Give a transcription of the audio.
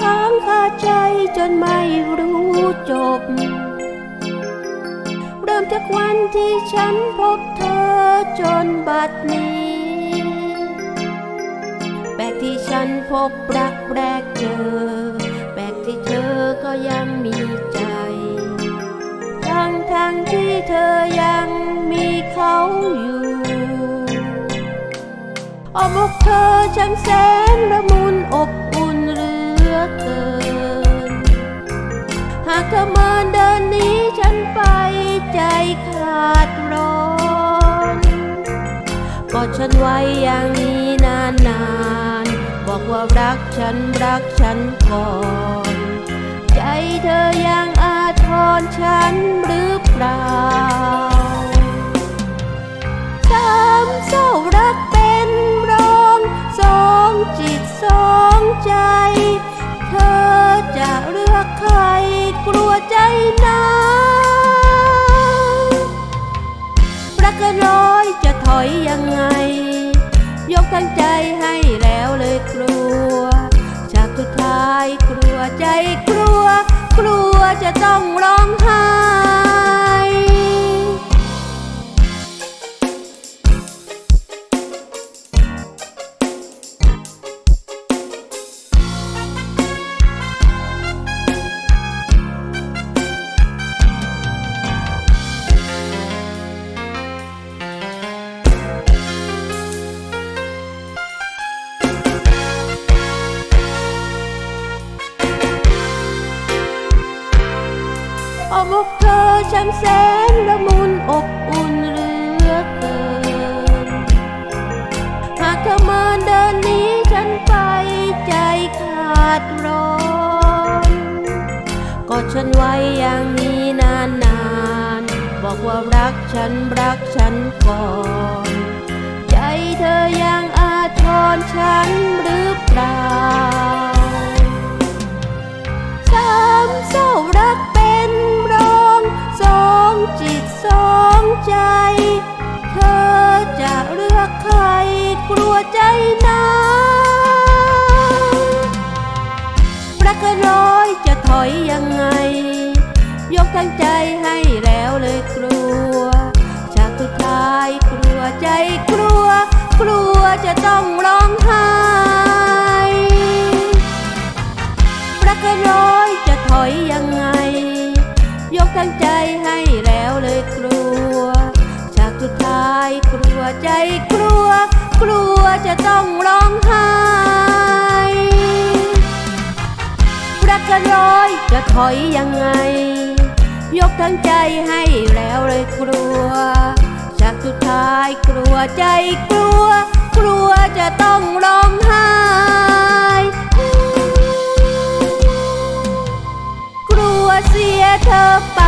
ค้างคาใจจนไม่รู้จบ เริ่มจากวันที่ฉันพบเธอจนบัดนี้ แปลกที่ฉันพบรักแรกเจอ แปลกที่เธอก็ยังมีใจ ทั้งทางที่เธอยังมีเขาอยู่อ้อมอกเธอช่างแสนละมุนอบ ลือเกิน หากเธอมาเดินหนี้ฉันไปใจขาดร้อนกอดฉันไว้อย่างนี้นานๆ บอกว่ารักฉันรักฉันก่อน ใจเธอยังอาทรฉันหรือเปล่า กลัวใจนาปรักกันร้อยจะถอยยังไง ยกทั้งใจให้แล้วเลยกลัวฉากสุดท้ายกลัวใจกลัว กลัวจะต้องร้องไห้ อ้อมอกเธอช่างแสนละมุนอบอุ่นเหลือเกิน หากเธอมาเดินหนี้ฉันไปใจขาดร้อนกอดฉันไว้อย่างนี้นานๆ บอกว่ารักฉันรักฉันก่อน อยยังไง ยกทั้งใจให้แล้วเลยกลัวจากสุดท้ายกลัวใจกลัว กลัวจะต้องร้องไห้รักเกันร้อยจะถอยยังไง ยกทั้งใจให้แล้วเลยกลัวจากสุดท้ายกลัวใจกลัว กลัวจะต้อง รักเกันร้อยจะถอยยังไง ยกทั้งใจให้แล้วเลยกลัวจากสุดท้ายกลัวใจกลัว กลัวจะต้องร้องไห้กลัวเสียเธอไป